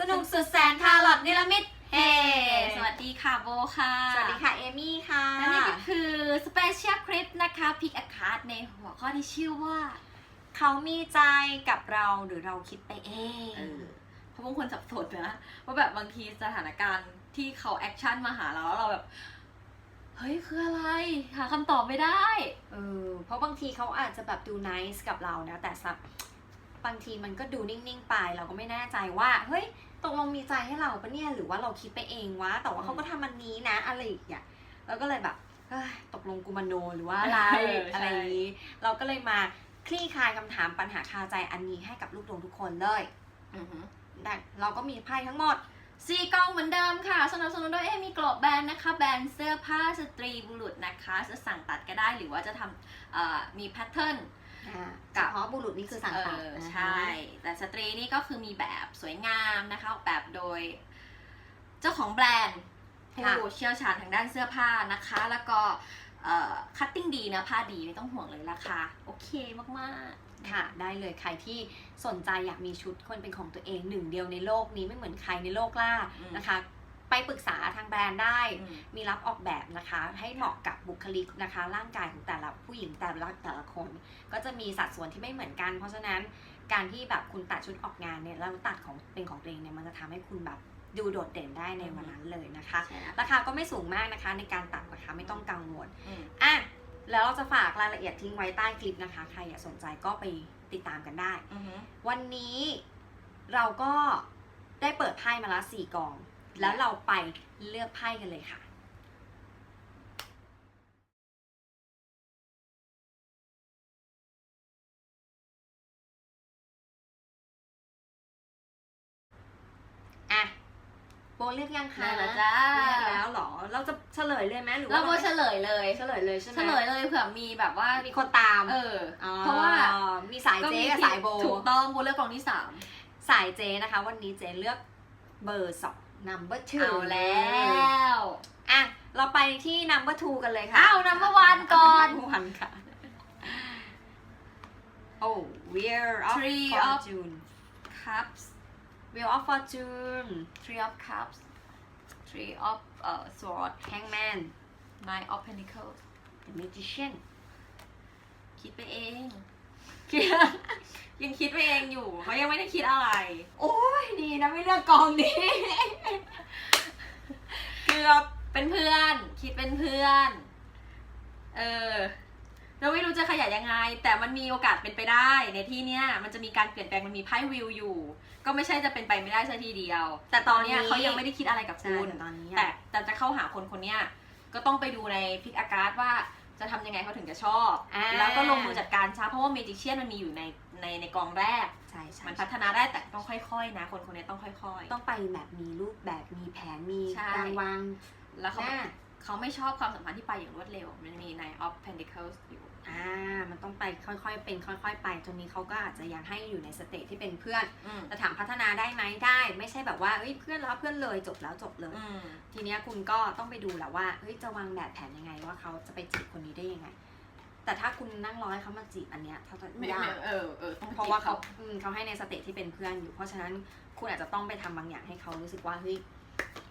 สนุกสุดแสนคาร์ลอตนิลมิตเฮ้สวัสดีค่ะโบค่ะ สวัสดีค่ะเอมี่ค่ะ และนี่ก็คือสเปเชียลคลิปนะคะพิกอ c า r d ในหัวข้อที่ชื่อว่า เขามีใจกับเราหรือเราคิดไปเองเออเพราะบางคนสับสนนะว่าแบบบางทีสถานการณ์ที่เขาแอคชั่นมาหาเราแล้วเราแบบเฮ้ยคืออะไรหาคำตอบไม่ได้เออเพราะบางทีเขาอาจจะแบบดูน i c e กับเรานะแต่สับบางทีมันก็ดูนิ่งๆไปเราก็ไม่แน่ใจว่าเฮ้ย ตกลงมีใจให้เราปะเนี่ยหรือว่าเราคิดไปเองวะแต่ว่าเขาก็ทำมันนี้นะ อะไรอย่างเงี้ยเราก็เลยแบบเอ้ยตกลงกูมโนหรือว่าอะไรเออใช่อะไรอย่างนี้ เราก็เลยมาคลี่คลายคำถามปัญหาคาใจอันนี้ให้กับลูกดวงทุกคนเลยอือหือแต่เราก็มีไพ่ทั้งหมดซีกองเหมือนเดิมค่ะสนับสนุนโดยเอมีกรอบแบรนด์นะคะ แบรนด์เสื้อผ้าสตรีบุรุษนะคะ จะสั่งตัดก็ได้หรือว่าจะทำเอ่อมีแพทเทิร์น เฉพาะบุรุษนี่คือสั่งตัดเออนะคะใช่ แต่สตรีนี่ก็คือมีแบบสวยงามนะคะออกแบบโดย เจ้าของแบรนด์ผู้เชี่ยวชาญทางด้านเสื้อผ้านะคะ แล้วก็คัตติ้งดีเนะผ้าดีไม่ต้องห่วงเลยราคาโอเคมากๆ ค่ะ ได้เลยใครที่สนใจอยากมีชุดคนเป็นของตัวเองหนึ่งเดียวในโลกนี้ไม่เหมือนใครในโลกล่าอืมนะคะ ไปปรึกษาทางแบรนด์ได้อืมมีรับออกแบบนะคะ ให้เหมาะกับบุคลิกนะคะ ร่างกายของแต่ละผู้หญิงแต่ละแต่ละคน ก็จะมีสัดส่วนที่ไม่เหมือนกัน เพราะฉะนั้นการที่แบบคุณตัดชุดออกงานเนี่ยแล้วตัดของเป็นของตัวเองเนี่ยมันจะทำให้คุณแบบดูโดดเด่นได้ในวันนั้นเลยนะคะใช่แล้วราคาก็ไม่สูงมากนะคะในการตัดนะคะไม่ต้องกังวลอืมอะแล้วเราจะฝากรายละเอียดทิ้งไว้ใต้คลิปนะคะ ใครอยากสนใจก็ไปติดตามกันได้อือหือวันนี้เราก็ได้เปิดไพ่มาละสี่กอง แล้วเราไปเลือกไพ่กันเลยค่ะอะโบเลือกยังคะได้แล้วจ้า เลือกแล้วเหรอ เราจะเฉลยเลยไหมหรือว่าเราโบเฉลยเลย เฉลยเลยใช่ไหมเฉลยเลยเผื่อมีแบบว่า มีคนตาม เอออ๋อเพราะว่ามีสายเจ๊กับสายโบ ถูกต้องโบเลือกกล่องที่สาม สายเจนะคะ วันนี้เจเลือกเบอร์สอง number two เอาแล้วอะเราไปที่ number two กันเลยค่ะอ้าวนัมเบอร์วันก่อน number one ค่ะโอ้ wheel of Three of- fortune cups wheel of fortune three of cups three of เอ่อ sword hangman nine of pentacles the magician คิดไปเอง ยังคิดไปเองอยู่เขายังไม่ได้คิดอะไร โอ้ยดีนะไม่เลือกกองนี้ เกือบเป็นเพื่อน คิดเป็นเพื่อน เออเราไม่รู้จะขยายยังไง แต่มันมีโอกาสเป็นไปได้ ในที่เนี้ยมันจะมีการเปลี่ยนแปลงมันมีไพ่วิวอยู่ ก็ไม่ใช่จะเป็นไปไม่ได้ซะทีเดียว แต่ตอนเนี้ยตอนนี้เขายังไม่ได้คิดอะไรกับใช่คุณแต่ตอนนี้อะ แต่แต่จะเข้าหาคนคนเนี้ยก็ต้องไปดูในพิกอาการ์ดว่า จะทำยังไงเขาถึงจะชอบ อ่า แล้วก็ลงมือจัดการซะเพราะว่าเมจิเชียนมันมีอยู่ในในในกองแรก ใช่ใช่มันพัฒนาได้แต่ต้องค่อยๆนะ คนคนนี้ต้องค่อยต้องไปแบบมีรูปแบบมีแผนมีใช่ การวางๆแล้วเขาหน้า เขาไม่ชอบความสัมพันธ์ที่ไปอย่างรวดเร็ว มันมี Nine of Pentacles อยู่ อ่ามันต้องไปค่อยๆ เป็นค่อย ๆ ไปจนนี้เขาก็อาจจะยังให้อยู่ในสเตจที่เป็นเพื่อนอืมแต่ถามพัฒนาได้ไหมได้ ไม่ใช่แบบว่าเฮ้ยเพื่อนแล้วเพื่อนเลยจบแล้วจบเลยอืมทีเนี้ยคุณก็ต้องไปดูแหละว่าเฮ้ยจะวางแบบแผนยังไงว่าเขาจะไปจีบคนนี้ได้ยังไง แต่ถ้าคุณนั่งรอให้เขามาจีบอันเนี้ยเขาจะไม่ยาไม่กเออเออต้องเพราะว่าเขาอืมเขาให้ในสเตจที่เป็นเพื่อนอยู่ เพราะฉะนั้นคุณอาจจะต้องไปทำบางอย่างให้เขารู้สึกว่าเฮ้ย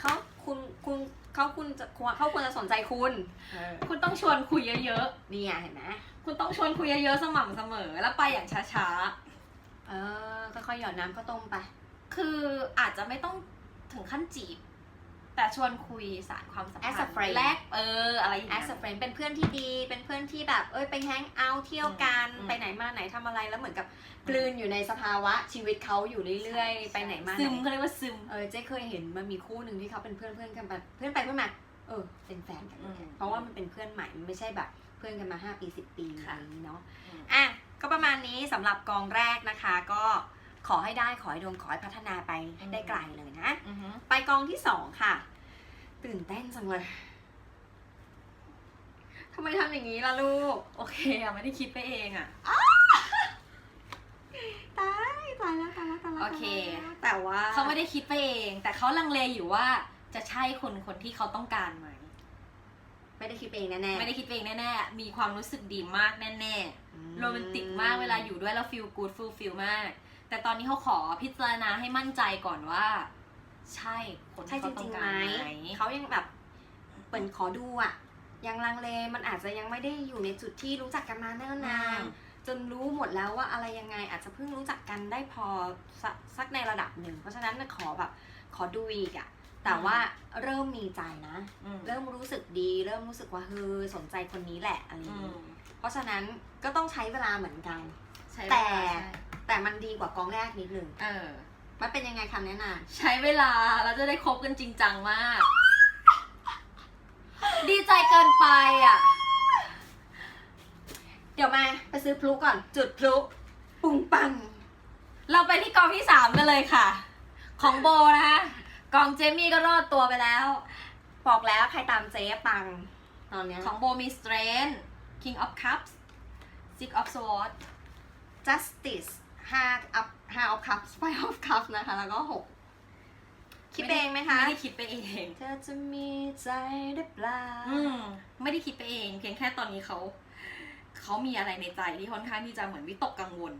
เขา คุณคุณเขาคุณจะเขาควรจะสนใจคุณเออคุณต้องชวนคุยเยอะนี่ไงเห็นไหมๆคุณต้องชวนคุยเยอะๆสม่ำเสมอแล้วไปอย่างช้าเออค่อยๆหยอดน้ำก็ต้มไปๆคืออาจจะไม่ต้องถึงขั้นจีบ แต่ชวนคุยสารความสัมพัน As a ธ์ friend แลกเอออะไรอย่างเงี้ as ย a friend เป็นเพื่อนที่ดี เป็นเพื่อนที่แบบเอ้ยไปแฮงเอาท์เที่ยวกัน อืม ไปไหนมาไหนทำอะไรแล้วเหมือนกับกลืนอยู่ในสภาวะชีวิตเขาอยู่เรื่อยๆ ไปไหนมาไหซึมนเขาเรียกว่าซึม เออเจ๊เคยเห็นมันมีคู่หนึ่งที่เขาเป็นเพื่อนเพื่อนกันไปเพื่อนไปเพื่อนมาเออเป็นแฟนกัน อืมเพราะว่ามันเป็นเพื่อนใหม่มันไม่ใช่แบบเพื่อนกันมา 5 ปี 10 ปีอะไรค่ะ อย่างนี้เนาะอืมอะก็ประมาณนี้สำหรับกองแรกนะคะ ก็ขอให้ได้ขอให้ดวงขอให้พัฒนาไปให้ได้ไกลเลยนะ อือฮึ ไปกองที่สองค่ะ ตื่นเต้นจังเลยทำไมทำอย่างนี้ล่ะลูก โอเคอะไม่ได้คิดไปเองอะตายตายแล้วตายแล้วตายแล้วโอเค แต่ว่าเขาไม่ได้คิดไปเอง แต่เขาลังเลอยู่ว่าจะใช่คนคนที่เขาต้องการไหมไม่ได้คิดเองแน่ๆไม่ได้คิดไปเองแน่ๆมีความรู้สึกดีมากแน่อืๆโรแมนติกมากเวลาอยู่ด้วยแล้วฟีลกูดฟูลฟิลมาก แต่ตอนนี้เขาขอพิจารณาให้มั่นใจก่อนว่า ใช่คนใช่ที่จเขาต้อริงงๆกาไหมรไหมเขายังแบบเปิดขอดูอะยังลังเลมันอาจจะยังไม่ได้อยู่ในจุดที่รู้จักกันมาเนิ่นนานจนรู้หมดแล้วว่าอะไรยังไงอาจจะเพิ่งรู้จักกันได้พอสกสักในระดับหนึ่ง เพราะฉะนั้นขอแบบขอดูอีกอะแต่ว่าเริ่มมีใจนะอืมเริ่มรู้สึกดี เริ่มรู้สึกว่าเฮ้ยสนใจคนนี้แหละอะไรอย่างอืนี้มเพราะฉะนั้นก็ต้องใช้เวลาเหมือนกันใช้เวแต่ลาใช่แต่มันดีกว่ากองแรกนิดนึงเออ มันเป็นยังไงคำแนะนใช้เวลาเราจะได้คบกันจริงจังมาก ดีใจเกินไปอะำเดี๋ยวมาไปซื้อพลุก่อน จุดพลุปุ้งปัง เราไปที่กองที่สามกันเลยค่ะ ของโบนะคะกองเจมี่ก็รอดตัวไปแล้ว บอกแล้วใครตามเจ๊ปัง ตอนเนี้ยของโบมี Strength King of Cups Six of Swords justice ห้า up ห้า of cups five of cups นะคะ แล้วก็หกคิดเองไหมคะ ไม่ได้คิดไปเอง เธอจะมีใจได้เปล่า อืม ไม่ได้คิดไปเอง เพียงแค่ตอนนี้เขา เขามีอะไรในใจที่ค่อนข้างที่จะเหมือนวิตกกังวล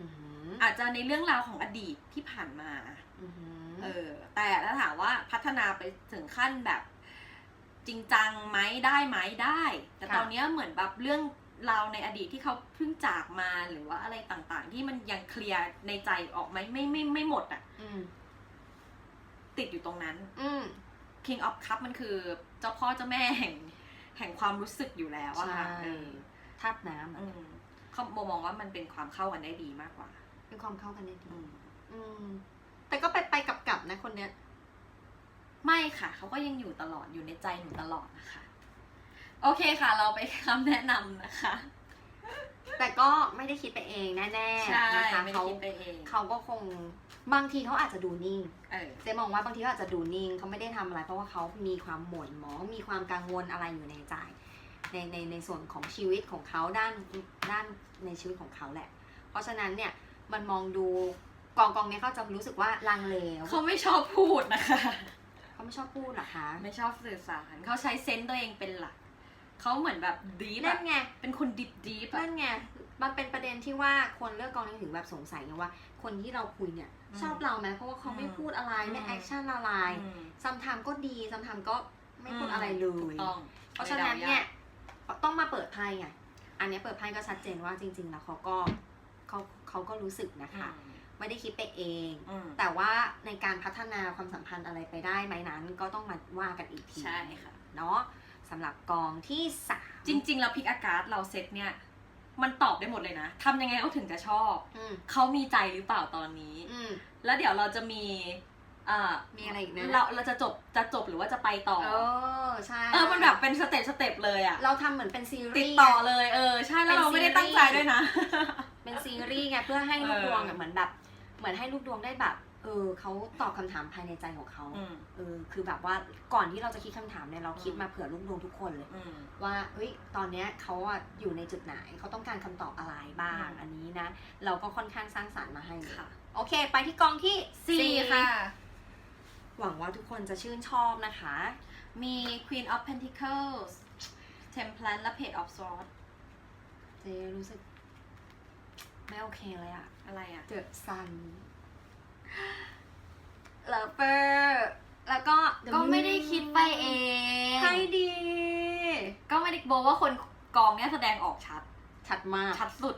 อื้อหืออาจจะในเรื่องราวของอดีตที่ผ่านมาอื้อหือเออ แต่ถ้าถามว่าพัฒนาไปถึงขั้นแบบ จริงจังไหมได้ไหมได้ แต่ตอนเนี้ยเหมือนแบบเรื่อง ราวในอดีตที่เขาเพิ่งจากมาหรือว่าอะไรต่างๆ ที่มันยังเคลียร์ในใจออกไหมไม่ไม่ไม่หมดอะอืมติดอยู่ตรงนั้น อืม King of Cup มันคือเจ้าพ่อเจ้าแม่แห่งแห่งความรู้สึกอยู่แล้วอะค่ะใช่ เออทาบน้ำอะอืมเขาโมมองว่ามันเป็นความเข้ากันได้ดีมากกว่า เป็นความเข้ากันได้ดีอืม อืม แต่ก็ไปไปกลับกลับๆนะคนเนี้ย ไม่ค่ะ เขาก็ยังอยู่ตลอดอยู่ในใจหนูตลอดนะคะ โอเคค่ะ เราไปคำแนะนำนะคะ แต่ก็ไม่ได้คิดไปเองแน่ใช่ๆนะคะไม่ได้เขาคิดไปเองเขาก็คงบางทีเขาอาจจะดูนิ่ง เออ เจ๊มองว่าบางทีเขาอาจจะดูนิ่งเขาไม่ได้ทำอะไร เพราะว่าเขามีความหม่นหมองมีความกังวลอะไรอยู่ในใจ ในในในส่วนของชีวิตของเขาด้านด้านในชีวิตของเขาแหละ เพราะฉะนั้นเนี่ยมันมองดูกองกองเนี้ยเขาจะรู้สึกว่าลังเลเขาไม่ชอบพูดนะคะ เขาไม่ชอบพูดเหรอคะ ไม่ชอบสื่อสาร เขาใช้เซนส์ตัวเองเป็นหลัก เขาเหมือนแบบดีแบนั่บนไงเป็นคนดิบดีบนั่นไงมันเป็นประเด็นที่ว่าคนเลือกกองนี้ถึงแบบสงสัยไงว่า คนที่เราคุยเนี่ย อืมชอบเราไหมเพราะว่าเขาไม่อืมพูดอะไรไม่อืม แอคชั่นอะไรซัมทามก็ดีซัมทามก็ไม่พูดอะไรเลถูยกต้องเพราะฉะนั้นเนี่ยต้องมาเปิดไพ่ไงอันเนี้ยเปิดไพ่ก็ชัดเจนว่าจริง ๆ แล้วเขาก็เขาเขาก็รู้สึกนะคะ ไม่ได้คิดไปเอง อืมแต่ว่าในการพัฒนาความสัมพันธ์อะไรไปได้ไหมนั้น ก็ต้องมาว่ากันอีกทีใช่ค่ะ เนาะ สำหรับกองที่สามจริงๆเราพิกอากาศเราเซตเนี่ย มันตอบได้หมดเลยนะทำยังไงเขาถึงจะชอบ อืมเขามีใจหรือเปล่าตอนนี้ อืม แล้วเดี๋ยวเราจะมีเอ่อมีอะไรอีกนะ เราเราจะจบจะจบหรือว่าจะไปต่อ เออใช่เออมันแบบเป็นสเต็ปสเต็ปเลยอะเราทำเหมือนเป็นซีรีส์ติดต่อไง เลยเออ ใช่แล้วเราเป็นไม่ได้ตั้งใจซีรีส์ด้วยนะ เป็นซีรีส์ไงเพื่อให้ลูกเออดวงอะเหมือนแบบ เหมือนให้ลูกดวงได้แบบ เออเขาตอบคำถามภายในใจของเขาอืมเออคือแบบว่าก่อนที่เราจะคิดคำถามเนี่ยเราคิดอืมมาเผื่อลูกดวงทุกคนเลยอืมว่าเฮ้ยตอนเนี้ยเขาอะอยู่ในจุดไหนเขาต้องการคำตอบอะไรบ้างอืมอันนี้นะ เราก็ค่อนข้างสร้างสรรค์มาให้เลยค่ะ โอเค ไปที่กองที่สี่ค่ะ หวังว่าทุกคนจะชื่นชอบนะคะ มี Queen of Pentacles Temperance และ Page of Swords เจรู้สึก ไม่โอเคเลยอะอะไรอะเดอะซัน เลเปอร์แล้วก็ The ก็ไม่ได้คิดไปเองให้ดี ก็ไม่ได้บอกว่าคนกองเนี้ยแสดงออกชัด ชัดมาก ชัดสุด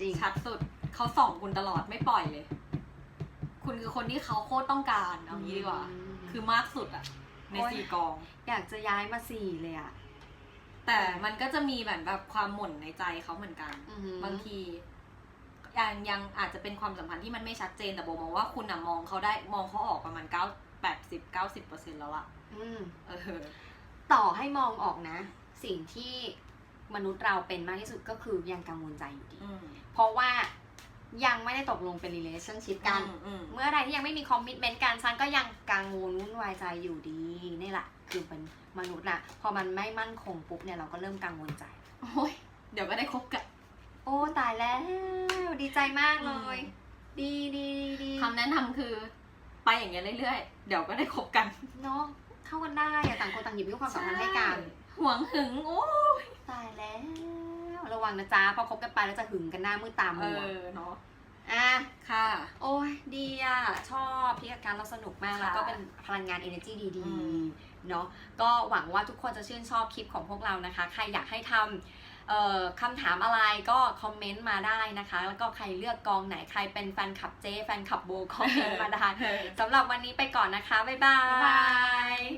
จริง ชัดสุด เขาส่องคุณตลอดไม่ปล่อยเลย คุณคือคนที่เขาโคตรต้องการเอางี้ดีกว่า คือมากสุดอะในโอ๊ยสี่กอง อยากจะย้ายมาสี่เลยอะแต่มันก็จะมีแบบแบบความหม่นในใจเขาเหมือนกันอือหือบางที ยังยังอาจจะเป็นความสัมพันธ์ที่มันไม่ชัดเจนแต่โบมองว่าคุณอะมองเขาได้มองเขาออกประมาณเก้าแปดสิบเก้าสิบเปอร์เซ็นแล้วอะอืมเออต่อให้มองออกนะ สิ่งที่มนุษย์เราเป็นมากที่สุดก็คือยังกังวลใจอยู่ดี อืมเพราะว่ายังไม่ได้ตกลงเป็น relationship กัน อืมอืม เมื่อใดที่ยังไม่มี commitment กันฉันก็ยังกังวลวุ่นวายใจอยู่ดี นี่แหละ คือเป็นมนุษย์อะพอมันไม่มั่นคงปุ๊บเนี่ยเราก็เริ่มกังวลใจ โอ้ยเดี๋ยวก็ได้คบกันโอ้ตายแล้ว ดีใจมากเลย ดีดีดีคำแนะนำคือไปอย่างเงี้ยเรื่อยๆ เดี๋ยวก็ได้คบกันเนาะเข้ากันได้อะต่างคนต่างหยิบยื่นความสัมพันธ์ให้กันหวงหึงโอ้ตายแล้ว ระวังนะจ๊ะพอคบกันไปแล้วจะหึงกันหน้ามืดตาเอมัวอเนาะอะค่ะ โอ้ยดีอะ ชอบพี่อาการเราสนุกมากค่ะแล้วก็เป็นพลังงาน energy ดีอืมๆเนาะก็หวังว่าทุกคนจะชื่นชอบคลิปของพวกเรานะคะ ใครอยากให้ทำเอ่อ คำถามอะไรก็คอมเมนต์มาได้นะคะ แล้วก็ใครเลือกกองไหนใครเป็นแฟนคลับเจแฟนคลับโบคอมเมนต์มาได้สำหรับวันนี้ไปก่อนนะคะ บ๊ายบาบ๊ายบายย